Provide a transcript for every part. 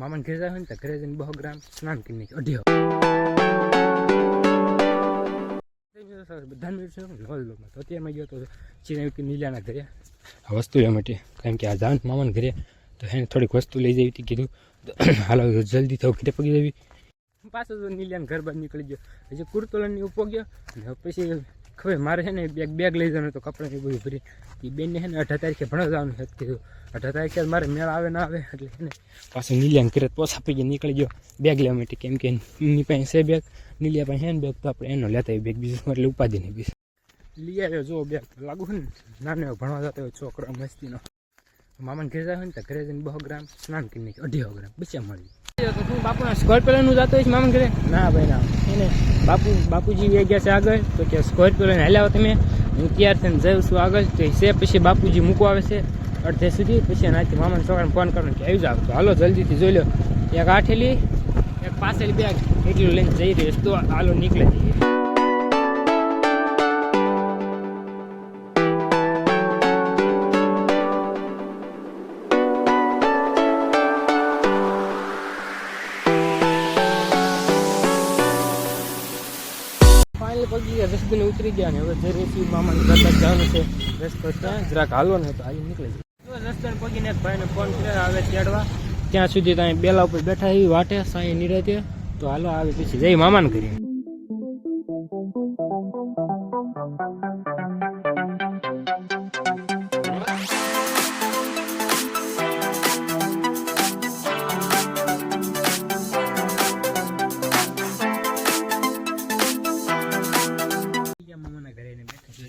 મામાને ઘરે જાય ને તો ઘરે જઈને બહુ ગ્રામ સ્નાન કરી નાખ્યું અઢી બધા મિનિટ છે લોલ તો અત્યારમાં ગયો તો ચીના નીલાના ઘરે. આ વસ્તુ લેવા માટે, કારણ કે આ જાન મામાને ઘરે, તો એને થોડીક વસ્તુ લઈ જવી હતી, કીધું, હાલો જલ્દી થવું ઘરે પગી જવી. પાછો તો નીલિયાને ઘર બહાર નીકળી ગયો. હજી કુર્તો લઈને ઉપો ગયો પછી ખબર મારે છે ને બેગ બેગ લઈ જવાનું તો કપડાં ને બધું ભરી એ બેનને છે ને અઢાર તારીખે ભણવા જવાનું છે કીધું અઢાર તારીખે મારે મેળ આવે ના આવે. એટલે છે ને પાછું નીલિયાને કરે પોસા પી ગયા નીકળી ગયો બેગ લેવા માટે. કેમ કે એની પાસે છે બેગ નીલિયા પાસે છે ને બેગ તો આપણે એનો લેતા બેગ બીજું એટલે ઉપાધિ નહીં બીજું લઈ આવ્યો જો બેગ લાગુ છે ને નાનો ભણવા જતો હોય છોકરો મસ્તીનો. મામાને ઘરે જાય ને તો ઘરે જઈને બહુ ગ્રામ સ્નાન કરીને અઢીસો ગ્રામ બચ્ચા મળી બાપુના સ્કોર્પિયોનું જતો હોય મામાને ઘરે? ના ભાઈ ના. એને બાપુ બાપુજી વહી ગયા છે આગળ, તો કે સ્કોર્પિયો લઈને હાલ્યા તમે. હું તૈયાર થઈને જઉં છું આગળ, તો છે પછી બાપુજી મૂકવા આવે છે અડધે સુધી. પછી એનાથી મામાને છોકરાને ફોન કરવાનો કે આવી જાવ તો. હાલો, જલ્દીથી જોઈ લો. એક આઠેલી, એક પાસેલી બેગ એટલું લઈને જઈ રહ્યો તો હાલો, નીકળે. જઈએ ફાઇનલ પગી રસ્તે ઉતરી ગયા ને હવે જે રેસી મામાને ઘર જવાનું છે. રસ્તો ત્યાં જરાક હાલો ને તો આવી નીકળી જાય રસ્તાને પગીને ભાઈને ફોન કર્યો, આવે તેડવા. ત્યાં સુધી ત્યાં બેલા ઉપર બેઠા એવી વાટે, સાંઈ નિરાતે. તો હાલો, આવે પછી જઈ મામાને ઘરે.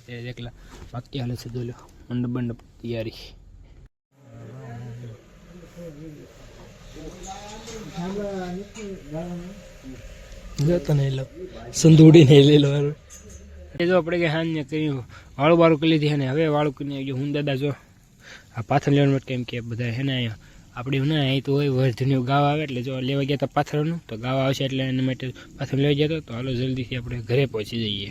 બેઠા એકલા. બાકી હાલે છે દોલ્યો. મંડપ મંડપ તૈયારી. જતો નહીં લો. સંદૂડી નહીં લઈ લો એ જો આપણે કે હાન કર્યું વાળું વાળું કરી લીધી ને હવે વાળું કરીને હું દાદા જો આ પાથર લેવા માટે કેમ કે બધા હે ને અહીંયા આપણે ના અહીં તો હોય વર્ધનું ગાવ આવે એટલે જો લેવા ગયા હતા પાથરનું તો ગાવ આવશે એટલે એના માટે પાથર લેવા ગયા હતા. તો હાલો જલ્દીથી આપણે ઘરે પહોંચી જઈએ.